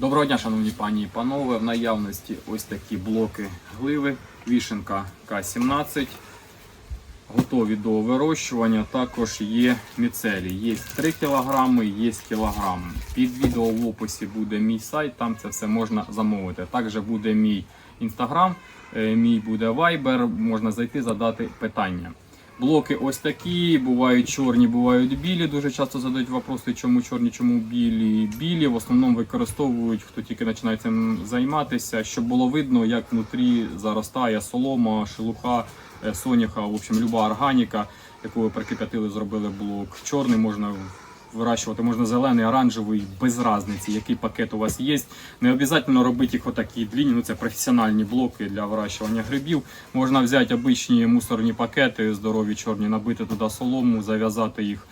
Доброго дня, шановні пані і панове. В наявності ось такі блоки гливи, вішенка К-17. Готові до вирощування. Також є міцелі. Є 3 кг, є кілограм. Під відео в описі буде мій сайт, там це все можна замовити. Також буде мій інстаграм, е, мій буде вайбер, можна зайти, задати питання. Блоки ось такі, бувають чорні, бувають білі. Дуже часто задають вопроси, чому чорні, чому білі. Білі в основному використовують, хто тільки починає цим займатися, щоб було видно, як внутрі заростає солома, шелуха, е, соняха, в общем, люба органіка, яку ви прикип'ятили, зробили блок. Чорний можна вирощувати, можна зелений, оранжевий, без різниці, який пакет у вас є. Не обов'язково робити їх отакі длінні, ну це професіональні блоки для вирощування грибів. Можна взяти обичні мусорні пакети, здорові чорні, набити туди солому, зав'язати їх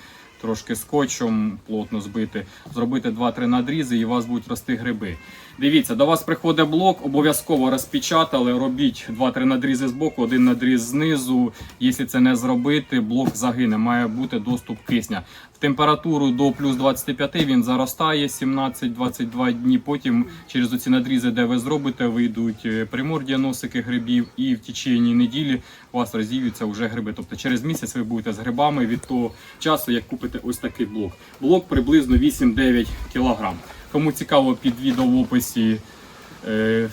трошки скотчем, плотно збити, зробити 2-3 надрізи і у вас будуть рости гриби. Дивіться, до вас приходить блок, обов'язково розпечатали, робіть 2-3 надрізи з боку, один надріз знизу. Якщо це не зробити, блок загине, має бути доступ кисня. В температуру до плюс 25 він заростає 17-22 дні. Потім через оці надрізи, де ви зробите, вийдуть е, примордія носики грибів, і в течение неділі у вас розів'ються вже гриби. Тобто через місяць ви будете з грибами від того часу, як купите ось такий блок. Блок приблизно 8-9 кг. Кому цікаво, під відео в описі е,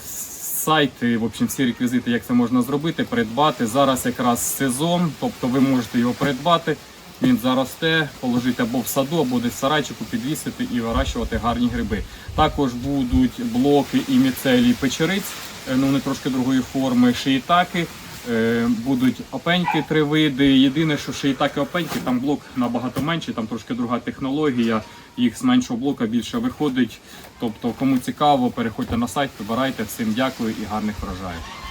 сайти, в общем, всі реквізити, як це можна зробити, придбати. Зараз якраз сезон, тобто ви можете його придбати. Він заросте, положити або в саду, або десь в сарайчику підвісити і вирощувати гарні гриби. Також будуть блоки і міцелі печериць, е, ну вони трошки другої форми, шиїтаки. Е, Будуть опеньки три види. Єдине, що шиїтаки опеньки, там блок набагато менший, там трошки друга технологія. Їх з меншого блока більше виходить. Тобто, кому цікаво, переходьте на сайт, вибирайте. Всім дякую і гарних врожаїв.